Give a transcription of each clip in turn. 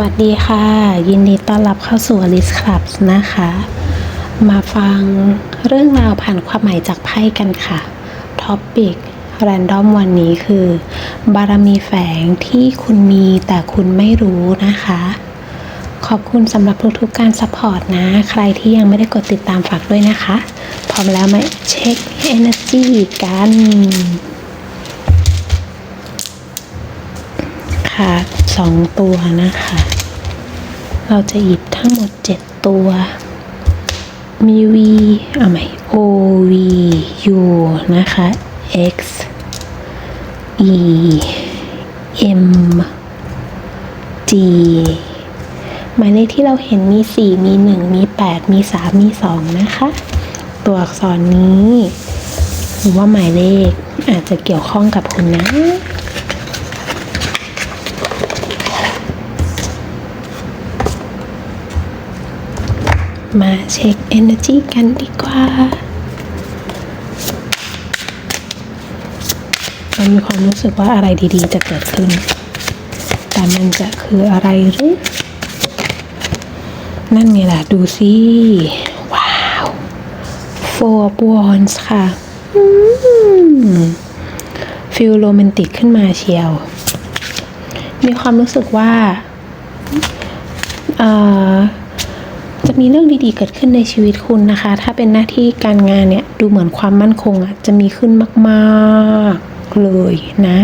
วัสดีค่ะ ยินดีต้อนรับเข้าสู่ Alice Club นะคะ มาฟังเรื่องราวผ่านความหมายจากไพ่กันค่ะท็อปปิกแรนดอมวันนี้คือ บารมีแฝงที่คุณมีแต่คุณไม่รู้นะคะ ขอบคุณสำหรับทุกๆการซัพพอร์ตนะ ใครที่ยังไม่ได้กดติดตามฝากด้วยนะคะ พร้อมแล้วมาเช็ค Energy กัน คะสองตัวนะคะ เราจะหยิบทั้งหมดเจ็ดตัว มี V เอาใหม่ O V U นะคะ X E M G หมายเลขที่เราเห็นมี 4 มี 1 มี 8 มี 3 มี 2 นะคะ ตัวอักษรนี้ หรือว่าหมายเลขอาจจะเกี่ยวข้องกับคุณนะ มาเช็ค Energy กันดีกว่าเรามีความรู้สึกว่าอะไรดีๆ จะเกิดขึ้น แต่มันจะคืออะไรหรือ นั่นไงล่ะ ดูสิ ว้าว Four of Wands ค่ะฟิลโรแมนติกขึ้นมาเชียว มีความรู้สึกว่าเอ่อ มีเรื่องดีๆ เกิดขึ้นในชีวิตคุณนะคะ ถ้าเป็นหน้าที่การงานเนี่ยดูเหมือนความมั่นคงอะจะมีขึ้นมากๆเลยนะ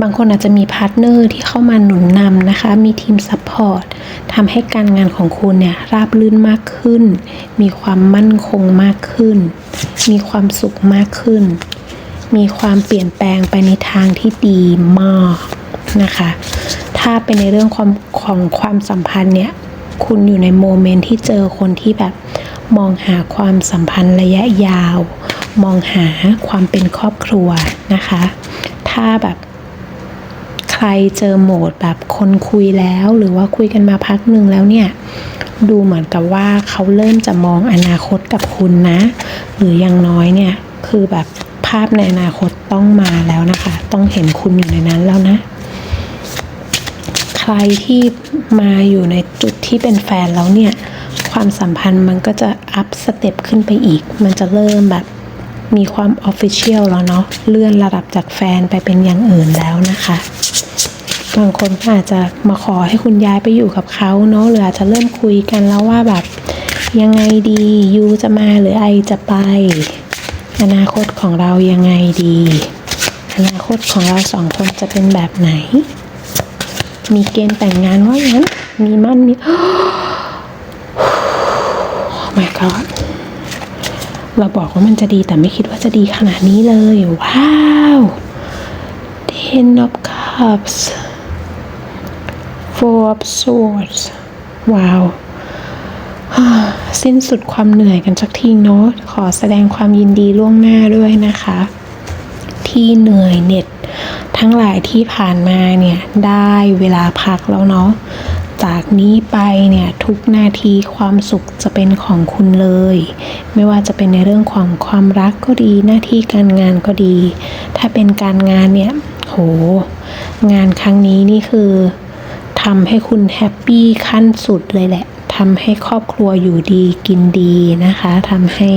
บางคนอาจจะมีพาร์ทเนอร์ที่เข้ามาหนุนนำนะคะ มีทีมซัพพอร์ตทำให้การงานของคุณเนี่ยราบรื่นมากขึ้น มีความมั่นคงมากขึ้น มีความสุขมากขึ้น มีความเปลี่ยนแปลงไปในทางที่ดีมากนะคะ ถ้าเป็นในเรื่องความของความสัมพันธ์เนี่ย คุณอยู่ในโมเมนต์ที่เจอคนที่แบบมองหาความสัมพันธ์ระยะยาว มองหาความเป็นครอบครัวนะคะ ถ้าแบบใครเจอโหมดแบบคนคุยแล้วหรือว่าคุยกันมาพักหนึ่งแล้วเนี่ย ดูเหมือนกับว่าเขาเริ่มจะมองอนาคตกับคุณนะ หรืออย่างน้อยเนี่ย คือแบบภาพในอนาคตต้องมาแล้วนะคะ ต้องเห็นคุณอยู่ในนั้นแล้วนะ ใครที่มาอยู่ในจุดที่เป็นแฟนแล้วเนี่ย ความสัมพันธ์มันก็จะอัพสเต็ปขึ้นไปอีก มันจะเริ่มแบบมีความออฟฟิเชียลแล้วเนาะ เลื่อนระดับจากแฟนไปเป็นอย่างอื่นแล้วนะคะ บางคนอาจจะมาขอให้คุณย้ายไปอยู่กับเขาเนาะ หรืออาจจะเริ่มคุยกันแล้วว่าแบบยังไงดียูจะมาหรือไอจะไป อนาคตของเรายังไงดี อนาคตของเราสองคนจะเป็นแบบไหน มีเกณฑ์แต่งงานว่างั้น มีมั่นมี oh my god เราบอกว่ามันจะดีแต่ไม่คิดว่าจะดีขนาดนี้เลย ว้าว Ten of Cups Four of Swords ว้าว สิ้นสุดความเหนื่อยกันสักทีเนาะขอแสดงความยินดีล่วงหน้าด้วยนะคะ ที่เหนื่อยเหน็ด ทั้งหลายที่ผ่านมาเนี่ยได้เวลาพักแล้วเนาะ จากนี้ไปเนี่ยทุกนาทีความสุขจะเป็นของคุณเลย ไม่ว่าจะเป็นในเรื่องของความรักก็ดีหน้าที่การงานก็ดี ถ้าเป็นการงานเนี่ยโห งานครั้งนี้นี่คือทำให้คุณแฮปปี้ขั้นสุดเลยแหละ ทำให้ครอบครัวอยู่ดีกินดีนะคะทำให้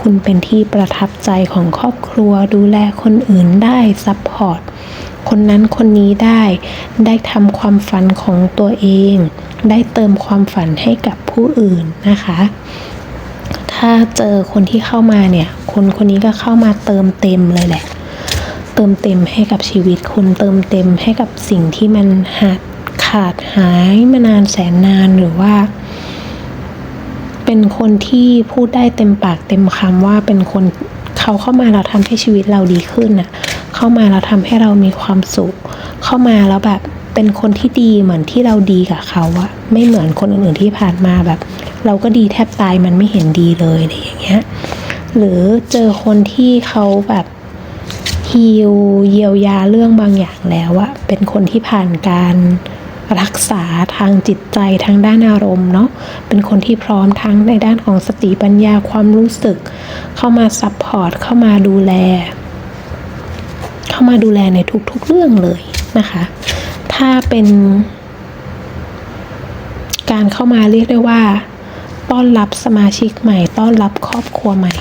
คุณเป็นที่ประทับใจของครอบครัวดูแลคนอื่นได้ซัพพอร์ตคนนั้นคนนี้ได้ได้ทำความฝันของตัวเอง ได้เติมความฝันให้กับผู้อื่นนะคะ ถ้าเจอคนที่เข้ามาเนี่ย คนคนนี้ก็เข้ามาเติมเต็มเลยแหละ เติมเต็มให้กับชีวิตคุณเติมเต็มให้กับสิ่งที่มันหัดขาดหายมานานแสนนานหรือว่า เป็นคนที่พูดได้เต็มปากเต็มคำว่าเป็นคนเขาเข้ามาแล้วทำให้ชีวิตเราดีขึ้นน่ะ เข้ามาแล้วทำให้เรามีความสุข เข้ามาแล้วแบบเป็นคนที่ดีเหมือนที่เราดีกับเขาอะไม่เหมือนคนอื่นๆที่ผ่านมาแบบ เราก็ดีแทบตายมันไม่เห็นดีเลยอะไรอย่างเงี้ยหรือเจอคนที่เขาแบบฮีลเยียวยาเรื่องบางอย่างแล้วอะเป็นคนที่ผ่านการ รักษาทางจิตใจทางด้านอารมณ์เนาะเป็นคนที่พร้อมทั้งในด้านของสติปัญญาความรู้สึก เข้ามาซัพพอร์ตเข้ามาดูแล เข้ามาดูแลในทุกๆเรื่องเลยนะคะ ถ้าเป็นการเข้ามาเรียกได้ว่า ต้อนรับสมาชิกใหม่ ต้อนรับครอบครัวใหม่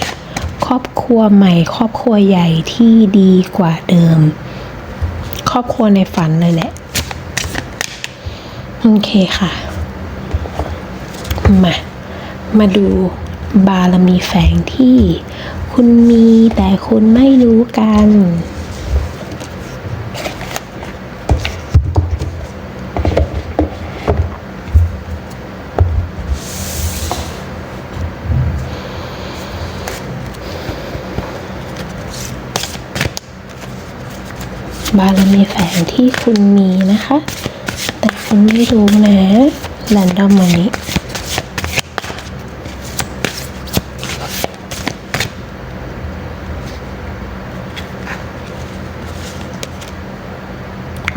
ครอบครัวใหม่ ครอบครัวใหญ่ที่ดีกว่าเดิม ครอบครัวในฝันเลยแหละ โอเคค่ะ มา มาดูบารมีแฝงที่คุณมีแต่คุณไม่รู้กันบารมีแฝงที่คุณมีนะคะ แต่คุณไม่รู้นะแรนดอมวันนี้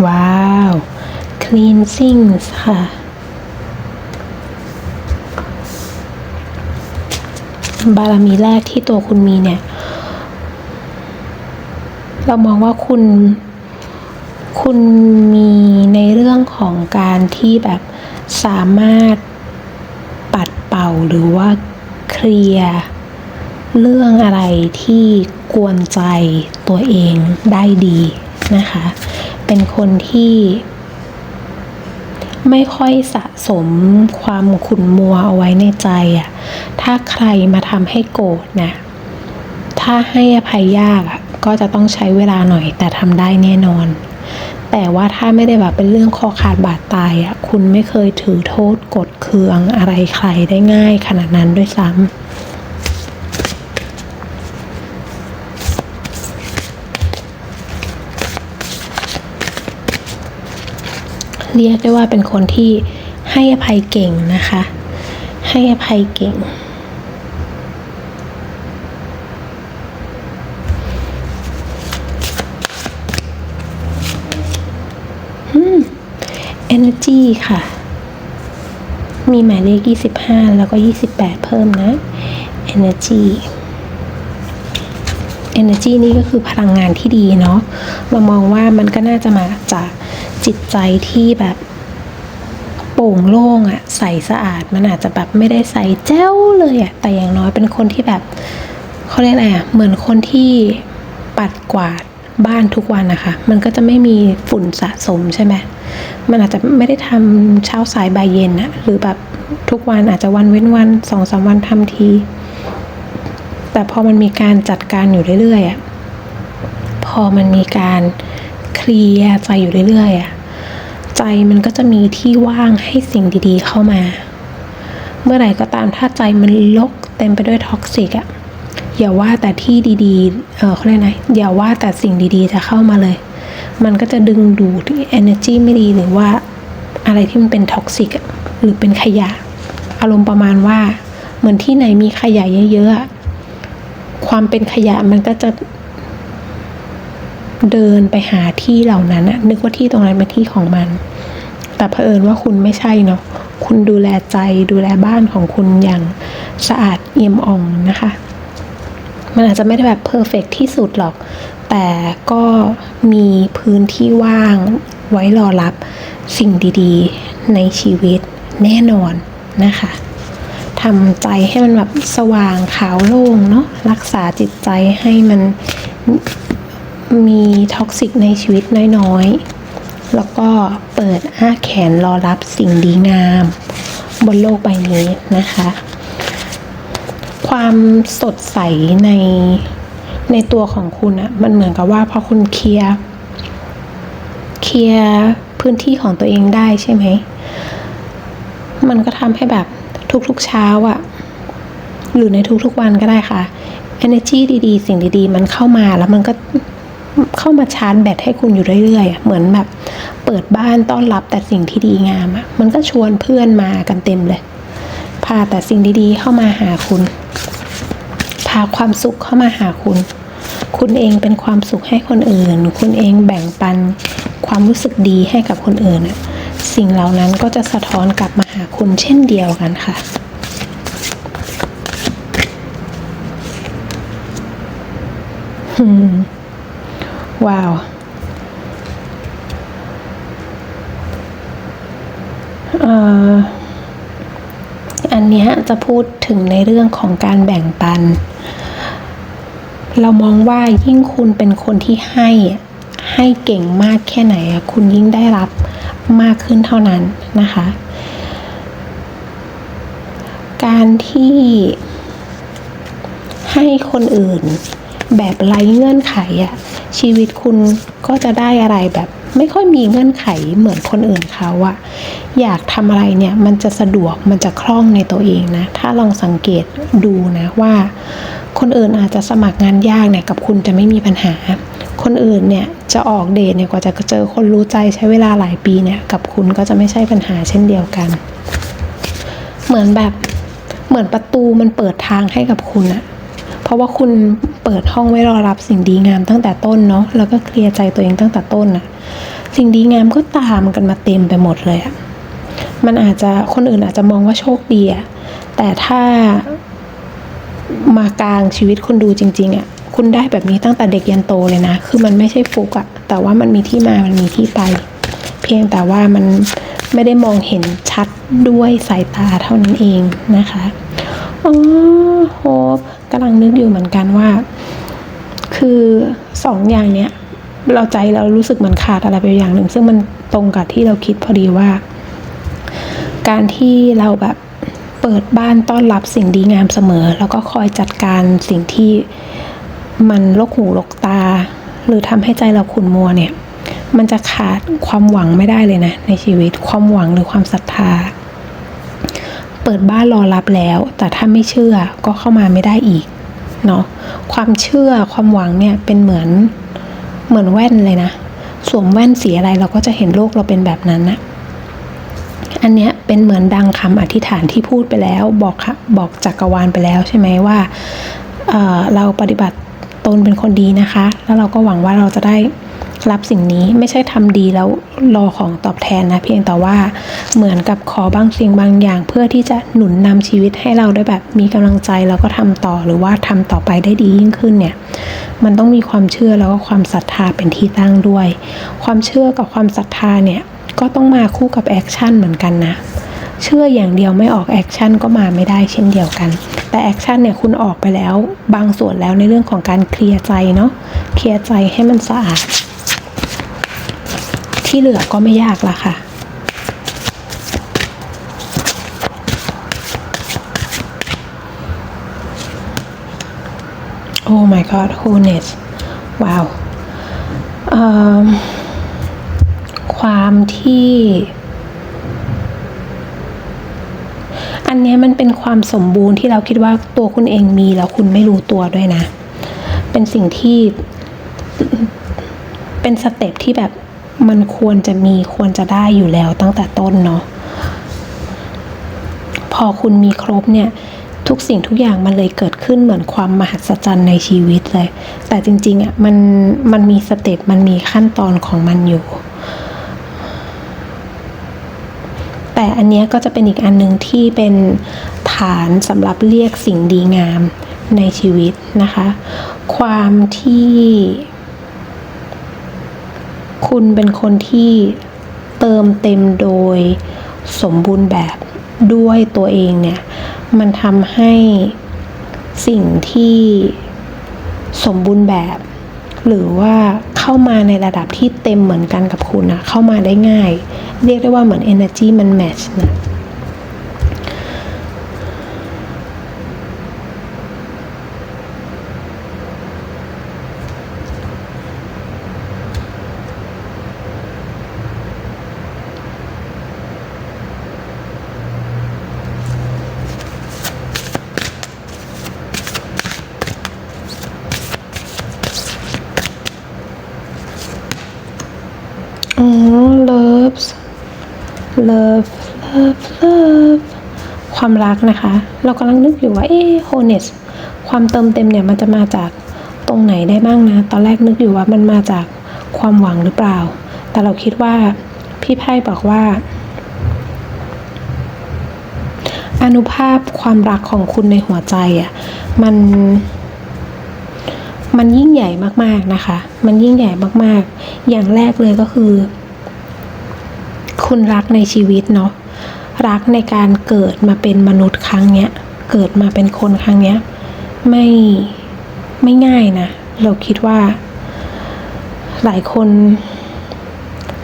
ว้าว cleansing ค่ะบารมีแรกที่ตัวคุณมีเนี่ย เรามองว่าคุณ คุณมีในเรื่องของการที่แบบสามารถปัดเป่าหรือว่าเคลียร์เรื่องอะไรที่กวนใจตัวเองได้ดีนะคะ เป็นคนที่ไม่ค่อยสะสมความขุ่นมัวเอาไว้ในใจอะ่ะ ถ้าใครมาทำให้โกรธนะถ้าให้อภัยยากอะก็จะต้องใช้เวลาหน่อยแต่ทำได้แน่นอน แต่ว่าถ้าไม่ได้แบบเป็นเรื่องคอขาดบาดตายอะ่ะคุณไม่เคยถือโทษกดเคืองอะไรใครได้ง่ายขนาดนั้นด้วยซ้ำเรียกได้ว่าเป็นคนที่ให้อภัยเก่งนะคะ ให้อภัยเก่ง อืม energy ค่ะ มีหมายเลข 25 แล้วก็ 28 เพิ่มนะ energy energy นี่ก็คือพลังงานที่ดีเนาะ เรามองว่ามันก็น่าจะมาจากจิตใจที่แบบโปร่งโล่งอะใสสะอาดมันอาจจะแบบไม่ได้ใสแจ้วเลยอะแต่อย่างน้อยเป็นคนที่แบบเขาเรียกอะไรอะเหมือนคนที่ปัดกวาดบ้านทุกวันนะคะ มันก็จะไม่มีฝุ่นสะสมใช่ไหม มันอาจจะไม่ได้ทำเช้าสายบ่ายเย็นอะหรือแบบทุกวันอาจจะวันเว้นวันสองสามวันทำที แต่พอมันมีการจัดการอยู่เรื่อยๆอะพอมันมีการเคลียร์ใจอยู่เรื่อยๆอะใจมันก็จะมีที่ว่างให้สิ่งดีๆ เข้ามา เมื่อไหร่ก็ตามถ้าใจมันลกเต็มไปด้วยท็อกซิกอะอย่าว่าแต่ที่ดีๆ เออเขาเรียกไงอย่าว่าแต่สิ่งดีๆ จะเข้ามาเลย มันก็จะดึงดูด energy ไม่ดีหรือว่าอะไรที่มันเป็นท็อกซิกหรือเป็นขยะ อารมณ์ประมาณว่า เหมือนที่ไหนมีขยะเยอะๆความเป็นขยะมันก็จะเดินไปหาที่เหล่านั้นนึกว่าที่ตรงนั้นเป็นที่ของมัน แต่เผอิญว่าคุณไม่ใช่เนาะคุณดูแลใจดูแลบ้านของคุณอย่างสะอาดเอี่ยมอ่องนะคะ มันอาจจะไม่ได้แบบเพอร์เฟกที่สุดหรอก แต่ก็มีพื้นที่ว่างไว้รอรับสิ่งดีๆ ในชีวิตแน่นอนนะคะทำใจให้มันแบบสว่างขาวโล่งเนาะรักษาจิตใจให้มันมีท็อกซิกในชีวิตน้อยๆ แล้วก็เปิดอ้าแขนรอรับสิ่งดีงาม บนโลกใบนี้นะคะ ความสดใสใน ในตัวของคุณอะมันเหมือนกับว่าพอคุณเคลียร์เคลียร์พื้นที่ของตัวเองได้ใช่ไหม มันก็ทำให้แบบทุกๆเช้าอะหรือในทุกๆวันก็ได้ค่ะ energy ดีๆ สิ่งดีๆ มันเข้ามาแล้วมันก็เข้ามาชาร์จแบตให้คุณอยู่เรื่อยๆ เหมือนแบบเปิดบ้านต้อนรับแต่สิ่งที่ดีงามอะมันก็ชวนเพื่อนมากันเต็มเลย พาแต่สิ่งดีๆ เข้ามาหาคุณาความสุขเข้ามาหาคุณ คุณเองเป็นความสุขให้คนอื่น คุณเองแบ่งปันความรู้สึกดีให้กับคนอื่นอะสิ่งเหล่านั้นก็จะสะท้อนกลับมาหาคุณเช่นเดียวกันค่ะอืมว้าวเอ่ออันเนี้ยจะพูดถึงในเรื่องของการแบ่งปัน เรามองว่ายิ่งคุณเป็นคนที่ให้ให้เก่งมากแค่ไหนคุณยิ่งได้รับมากขึ้นเท่านั้นนะคะ การที่ให้คนอื่นแบบไร้เงื่อนไขอะชีวิตคุณก็จะได้อะไรแบบไม่ค่อยมีเงื่อนไขเหมือนคนอื่นเขาอะอยากทำอะไรเนี่ยมันจะสะดวกมันจะคล่องในตัวเองนะ ถ้าลองสังเกตดูนะว่า คนอื่นอาจจะสมัครงานยากเนี่ยกับคุณจะไม่มีปัญหา คนอื่นเนี่ยจะออกเดทเนี่ยกว่าจะเจอคนรู้ใจใช้เวลาหลายปีเนี่ยกับคุณก็จะไม่ใช่ปัญหาเช่นเดียวกัน เหมือนแบบเหมือนประตูมันเปิดทางให้กับคุณอะเพราะว่าคุณเปิดห้องไว้รอรับสิ่งดีงามตั้งแต่ต้นเนาะแล้วก็เคลียร์ใจตัวเองตั้งแต่ต้นอะสิ่งดีงามก็ตามกันมาเต็มไปหมดเลยอะมันอาจจะคนอื่นอาจจะมองว่าโชคดีอะแต่ถ้า มากลางชีวิตคุณดูจริงๆอะคุณได้แบบนี้ตั้งแต่เด็กยันโตเลยนะ คือมันไม่ใช่ฟุกอะแต่ว่ามันมีที่มา มันมีที่ไป เพียงแต่ว่ามันไม่ได้มองเห็นชัดด้วยสายตาเท่านั้นเองนะคะ อ๋อโฮปกำลังนึกอยู่เหมือนกันว่า คือสองอย่างเนี้ย เราใจเรารู้สึกเหมือนขาดอะไรไปอย่างหนึ่ง ซึ่งมันตรงกับที่เราคิดพอดีว่า การที่เราแบบ เปิดบ้านต้อนรับสิ่งดีงามเสมอ แล้วก็คอยจัดการสิ่งที่มันลกหูลกตา หรือทำให้ใจเราขุ่นมัวเนี่ย มันจะขาดความหวังไม่ได้เลยนะ ในชีวิตความหวังหรือความศรัทธา เปิดบ้านรอรับแล้ว แต่ถ้าไม่เชื่อก็เข้ามาไม่ได้อีกเนาะความเชื่อความหวังเนี่ยเป็นเหมือนเหมือนแว่นเลยนะ สวมแว่นสีอะไรเราก็จะเห็นโลกเราเป็นแบบนั้นนะ อันเนี้ยเป็นเหมือนดังคำอธิษฐานที่พูดไปแล้ว บอกค่ะบอกจักรวาลไปแล้วใช่ไหมว่าเเราปฏิบัติตนเป็นคนดีนะคะ แล้วเราก็หวังว่าเราจะได้รับสิ่งนี้ไม่ใช่ทำดีแล้วรอของตอบแทนนะ เพียงแต่ว่าเหมือนกับขอบางสิ่งบางอย่าง เพื่อที่จะหนุนนำชีวิตให้เราได้แบบมีกำลังใจแล้วก็ทำต่อหรือว่าทำต่อไปได้ดียิ่งขึ้นเนี่ย มันต้องมีความเชื่อแล้วก็ความศรัทธาเป็นที่ตั้งด้วย ความเชื่อกับความศรัทธาเนี่ย ก็ต้องมาคู่กับแอคชั่นเหมือนกันนะ เชื่ออย่างเดียวไม่ออกแอคชั่นก็มาไม่ได้เช่นเดียวกัน แต่แอคชั่นเนี่ยคุณออกไปแล้ว บางส่วนแล้วในเรื่องของการเคลียร์ใจเนาะเคลียร์ใจให้มันสะอาด ที่เหลือก็ไม่ยากละค่ะโอ้ my god wholeness ว้าวเอิ่ม ความที่ อันนี้มันเป็นความสมบูรณ์ที่เราคิดว่าตัวคุณเองมีแล้วคุณไม่รู้ตัวด้วยนะ เป็นสิ่งที่เป็นสเต็ปที่แบบมันควรจะมีควรจะได้อยู่แล้วตั้งแต่ต้นเนาะพอคุณมีครบเนี่ยทุกสิ่งทุกอย่างมันเลยเกิดขึ้นเหมือนความมหัศจรรย์ในชีวิตเลย แต่จริงๆอะมันมันมีสเต็ปมันมีขั้นตอนของมันอยู่ แต่ อันนี้ก็จะเป็นอีกอันหนึ่งที่เป็นฐานสำหรับเรียกสิ่งดีงามในชีวิตนะคะ ความที่ คุณเป็นคนที่เติมเต็มโดยสมบูรณ์แบบด้วยตัวเองเนี่ย มันทำให้สิ่งที่สมบูรณ์แบบ หรือว่าเข้ามาในระดับที่เต็มเหมือนกันกับคุณนะเข้ามาได้ง่าย เรียกได้ว่าเหมือน energy มัน match นะ อ๋อ loves love love love ความรักนะคะ เรากำลังนึกอยู่ว่า เอ๊ wholeness ความเติมเต็มเนี่ยมันจะมาจากตรงไหนได้บ้างนะ ตอนแรกนึกอยู่ว่ามันมาจากความหวังหรือเปล่า แต่เราคิดว่าพี่ไพ่บอกว่า อนุภาพความรักของคุณในหัวใจอะ มัน มันยิ่งใหญ่มากๆนะคะ มันยิ่งใหญ่มากๆ อย่างแรกเลยก็คือ คุณรักในชีวิตเนาะรักในการเกิดมาเป็นมนุษย์ครั้งเนี้ย เกิดมาเป็นคนครั้งเนี้ย ไม่ไม่ง่ายนะ เราคิดว่า หลายคน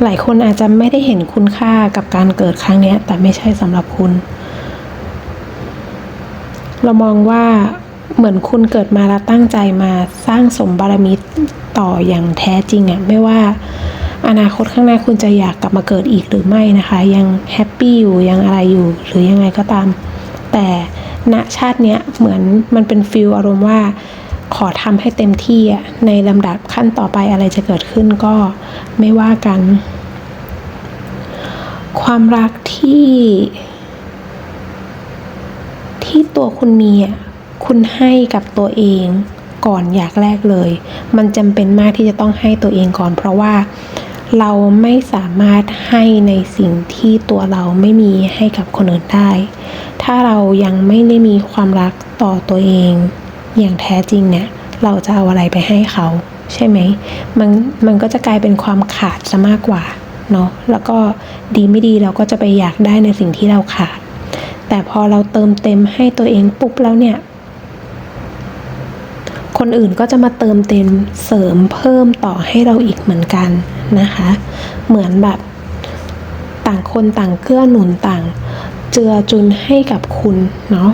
หลายคนอาจจะไม่ได้เห็นคุณค่ากับการเกิดครั้งเนี้ย แต่ไม่ใช่สำหรับคุณ เรามองว่าเหมือนคุณเกิดมาแล้วตั้งใจมาสร้างสมบารมีต่ออย่างแท้จริงอะไม่ว่า อนาคตข้างหน้าคุณจะอยากกลับมาเกิดอีกหรือไม่นะคะ ยังแฮปปี้อยู่ยังอะไรอยู่ หรือยังไงก็ตาม แต่ณชาติเนี้ยเหมือนมันเป็นฟิลอารมณ์ว่าขอทำให้เต็มที่ในลำดับขั้นต่อไปอะไรจะเกิดขึ้นก็ไม่ว่ากัน ความรักที่ ที่ตัวคุณมีคุณให้กับตัวเองก่อนอยากแรกเลย มันจำเป็นมากที่จะต้องให้ตัวเองก่อน เพราะว่า เราไม่สามารถให้ในสิ่งที่ตัวเราไม่มีให้กับคนอื่นได้ ถ้าเรายังไม่ได้มีความรักต่อตัวเอง อย่างแท้จริงเนี่ย เราจะเอาอะไรไปให้เขา ใช่ไหม มันมันก็จะกลายเป็นความขาดซะมากกว่าเนาะ แล้วก็ดีไม่ดีเราก็จะไปอยากได้ในสิ่งที่เราขาด แต่พอเราเติมเต็มให้ตัวเองปุ๊บแล้วเนี่ย คนอื่นก็จะมาเติมเต็มเสริมเพิ่มต่อให้เราอีกเหมือนกัน นะคะ เหมือนแบบต่างคนต่างเกื้อหนุนต่าง เจือจุนให้กับคุณเนาะ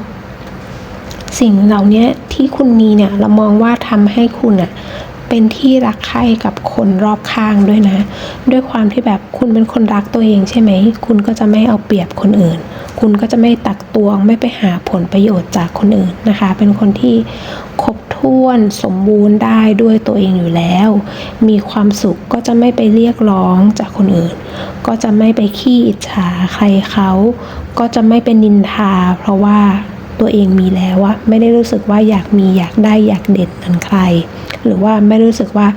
สิ่งเหล่านี้ที่คุณมีเนี่ยเรามองว่าทำให้คุณอะเป็นที่รักใคร่กับคนรอบข้างด้วยนะ ด้วยความที่แบบคุณเป็นคนรักตัวเองใช่ไหม คุณก็จะไม่เอาเปรียบคนอื่น คุณก็จะไม่ตักตวงไม่ไปหาผลประโยชน์จากคนอื่นนะคะ เป็นคนที่คบ ถ้วนสมบูรณ์ได้ด้วยตัวเองอยู่แล้ว มีความสุขก็จะไม่ไปเรียกร้องจากคนอื่น ก็จะไม่ไปขี้อิจฉาใครเขา ก็จะไม่เป็นนินทา เพราะว่าตัวเองมีแล้วอะไม่ได้รู้สึกว่าอยากมีอยากได้อยากเด่นเหมือนใคร หรือว่าไม่รู้สึกว่า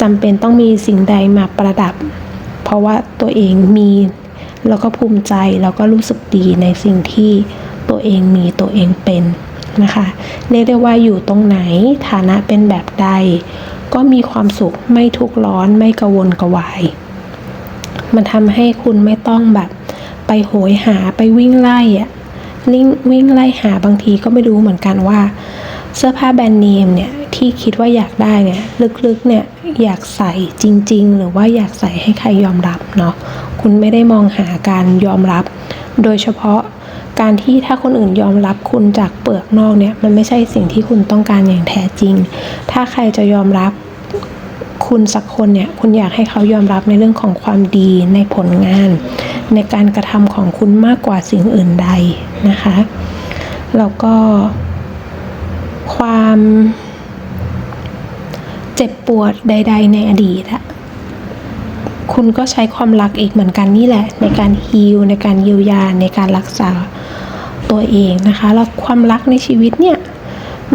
จำเป็นต้องมีสิ่งใดมาประดับ เพราะว่าตัวเองมีแล้วก็ภูมิใจแล้วก็รู้สึกดีในสิ่งที่ตัวเองมีตัวเองเป็น นะคะเรียกได้ว่าอยู่ตรงไหนฐานะเป็นแบบใด ก็มีความสุขไม่ทุกข์ร้อนไม่กระวนกระวาย มันทำให้คุณไม่ต้องแบบไปโหยหาไปวิ่งไล่อะวิ่งวิ่งไล่หาบางทีก็ไม่รู้เหมือนกันว่า เสื้อผ้าแบรนด์เนมเนี่ยที่คิดว่าอยากได้เนี่ยลึกๆเนี่ยอยากใส่จริง ๆ หรือว่าอยากใส่ให้ใครยอมรับเนาะคุณไม่ได้มองหาการยอมรับ โดยเฉพาะ การที่ถ้าคนอื่นยอมรับคุณจากเปลือกนอกเนี่ยมันไม่ใช่สิ่งที่คุณต้องการอย่างแท้จริง ถ้าใครจะยอมรับคุณสักคนเนี่ยคุณอยากให้เขายอมรับในเรื่องของความดีในผลงาน ในการกระทำของคุณมากกว่าสิ่งอื่นใดนะคะแล้วก็ความเจ็บปวดใด ๆ ในอดีตอะคุณก็ใช้ความรักอีกเหมือนกันนี่แหละ ในการฮีลในการเยียวยาในการรักษา ตัวเองนะคะแล้วความรักในชีวิตเนี่ย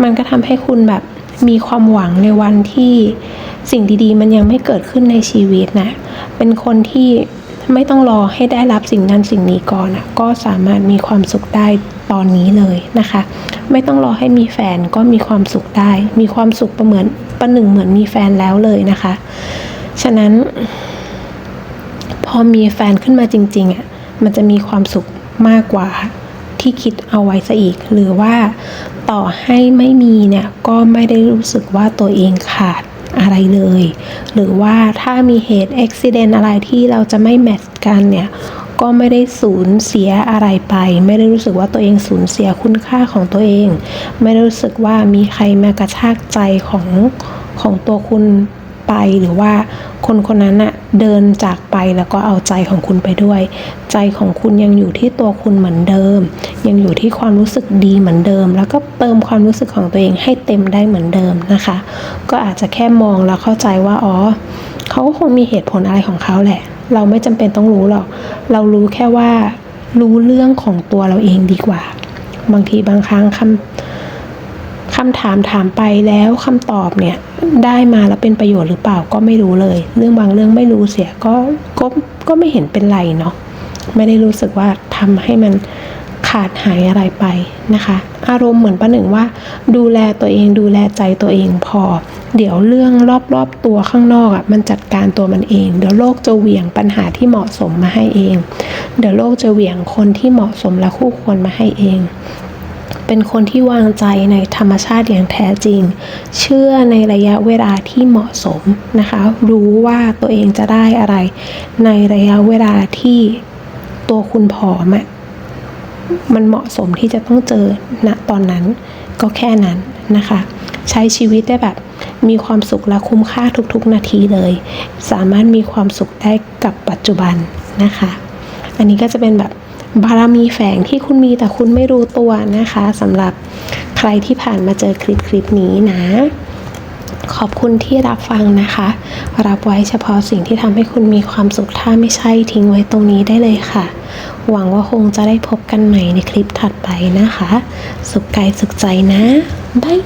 มันก็ทำให้คุณแบบมีความหวังในวันที่สิ่งดีๆ มันยังไม่เกิดขึ้นในชีวิตนะเป็นคนที่ไม่ต้องรอให้ได้รับสิ่งนั้นสิ่งนี้ก่อนอะก็สามารถมีความสุขได้ตอนนี้เลยนะคะ ไม่ต้องรอให้มีแฟนก็มีความสุขได้ มีความสุขประเหมือนประหนึ่งเหมือนมีแฟนแล้วเลยนะคะ ฉะนั้น พอมีแฟนขึ้นมาจริงๆอะมันจะมีความสุขมากกว่า ที่คิดเอาไว้ซะอีก หรือว่าต่อให้ไม่มีเนี่ยก็ไม่ได้รู้สึกว่าตัวเองขาดอะไรเลย หรือว่าถ้ามีเหตุอุบิเหตุอะไรที่เราจะไม่แมทช์กันเนี่ยก็ไม่ได้สูญเสียอะไรไป ไม่ได้รู้สึกว่าตัวเองสูญเสียคุณค่าของตัวเอง ไม่ได้รู้สึกว่ามีใครมากระชากใจของของตัวคุณ ไปหรือว่าคนคนนั้นอะเดินจากไปแล้วก็เอาใจของคุณไปด้วย ใจของคุณยังอยู่ที่ตัวคุณเหมือนเดิม ยังอยู่ที่ความรู้สึกดีเหมือนเดิม แล้วก็เติมความรู้สึกของตัวเองให้เต็มได้เหมือนเดิมนะคะ ก็อาจจะแค่มองแล้วเข้าใจว่าอ๋อเขาก็คงมีเหตุผลอะไรของเขาแหละ เราไม่จำเป็นต้องรู้หรอก เรารู้แค่ว่ารู้เรื่องของตัวเราเองดีกว่า บางทีบางครั้งคำ คำถามถามไปแล้วคำตอบเนี่ยได้มาแล้วเป็นประโยชน์หรือเปล่าก็ไม่รู้เลย เรื่องบางเรื่องไม่รู้เสียก็ก็ก็ไม่เห็นเป็นไรเนาะไม่ได้รู้สึกว่าทำให้มันขาดหายอะไรไปนะคะ อารมณ์เหมือนประหนึ่งว่า ดูแลตัวเองดูแลใจตัวเองพอ เดี๋ยวเรื่องรอบๆตัวข้างนอกอะมันจัดการตัวมันเอง เดี๋ยวโลกจะเหวี่ยงปัญหาที่เหมาะสมมาให้เอง เดี๋ยวโลกจะเหวี่ยงคนที่เหมาะสมและคู่ควรมาให้เอง เป็นคนที่วางใจในธรรมชาติอย่างแท้จริง เชื่อในระยะเวลาที่เหมาะสมนะคะ รู้ว่าตัวเองจะได้อะไร ในระยะเวลาที่ตัวคุณพร้อมอะมันเหมาะสมที่จะต้องเจอณตอนนั้นก็แค่นั้นนะคะ ใช้ชีวิตได้แบบมีความสุขและคุ้มค่าทุกๆ นาทีเลย สามารถมีความสุขได้กับปัจจุบันนะคะ อันนี้ก็จะเป็นแบบ บารมีแฝงที่คุณมีแต่คุณไม่รู้ตัวนะคะสำหรับใครที่ผ่านมาเจอคลิปคลิปนี้นะ ขอบคุณที่รับฟังนะคะ รับไว้เฉพาะสิ่งที่ทำให้คุณมีความสุขถ้าไม่ใช่ทิ้งไว้ตรงนี้ได้เลยค่ะ หวังว่าคงจะได้พบกันใหม่ในคลิปถัดไปนะคะ สุขกายสุขใจนะบาย